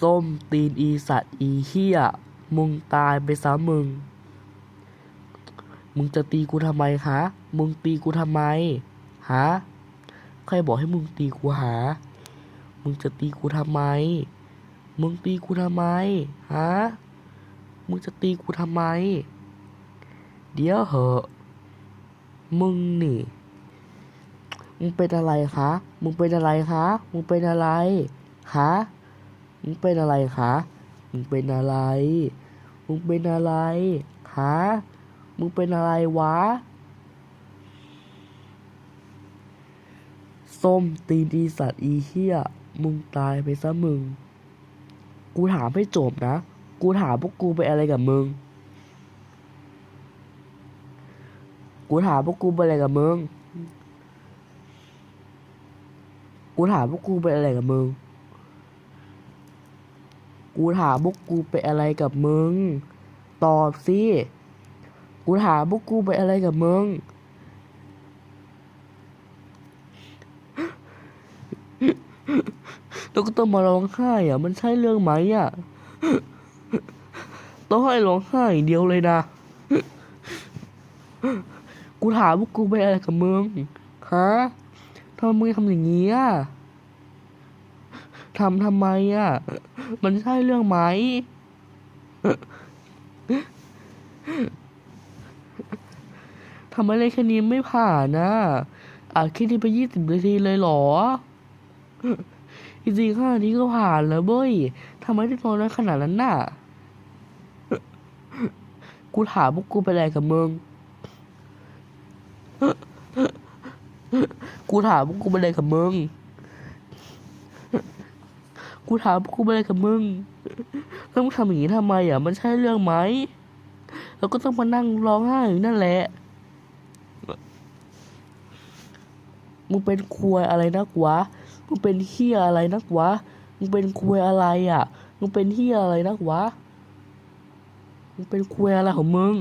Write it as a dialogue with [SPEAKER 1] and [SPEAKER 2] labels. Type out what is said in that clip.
[SPEAKER 1] ส้มตีนอีสัตว์อีเฮี้ยมึงตายไปซะมึง มึงจะตีกูทำไมฮะ มึงตีกูทำไมฮะใครบอกให้มึงตีกูหา มึงจะตีกูทำไม มึงตีกูทำไมฮะ มึงจะตีกูทำไม เดี๋ยวเหอะมึงนี่ มึงเป็นอะไรคะ มึงเป็นอะไรคะ มึงเป็นอะไรฮะ มึงเป็นอะไรคะมึงเป็นอะไร มึงเป็นอะไรฮะมึงเป็นอะไรวะ ส้มตีนอีสัตว์อีเหี้ย มึงตายไปซะมึง กูถามให้จบนะ กูถามพวกกูไปอะไรกับมึง กูถามพวกกูไปอะไรกับมึง กูถามพวกกูไปอะไรกับมึง กูถามพวกกูไปอะไรกับมึง ตอบสิ กูถามพวกกูไปอะไรกับมึง แล้วก็ต้องมาร้องไห้อะ มันใช่เรื่องไหมอะ ต้องให้ร้องไห้เดียวเลยนะ กูถามพวกกูไปอะไรกับมึง ฮะทำไมมึงทำอย่างนี้อะ ทำทำไมอะ มันใช่เรื่องไหม ทำไมเลนแค่นี้ไม่ผ่านนะอัดแค่นี้ไปยี่สิบนาทีเลยหรอ จริงๆแค่นี้ก็ผ่านแล้วเบ้ยทำไมได้นอนน้ขนาดนั้นน่ะ กูถามพวกกูไปอะไรกับมึง กูถามพวกกูไปอะไรกับมึง กูถามกูไปอะไรกับมึงแล้วมึงทำอย่างนี้ทำไมอะ มันใช่เรื่องไหมแล้วก็ต้องมานั่งร้องไห้อยู่นั่นแหละ มึงเป็นควยอะไรนักวะ มึงเป็นเฮียอะไรนักวะ มึงเป็นควยอะไรอะ มึงเป็นเฮียอะไรนักวะ มึงเป็นควยอะไรของมึง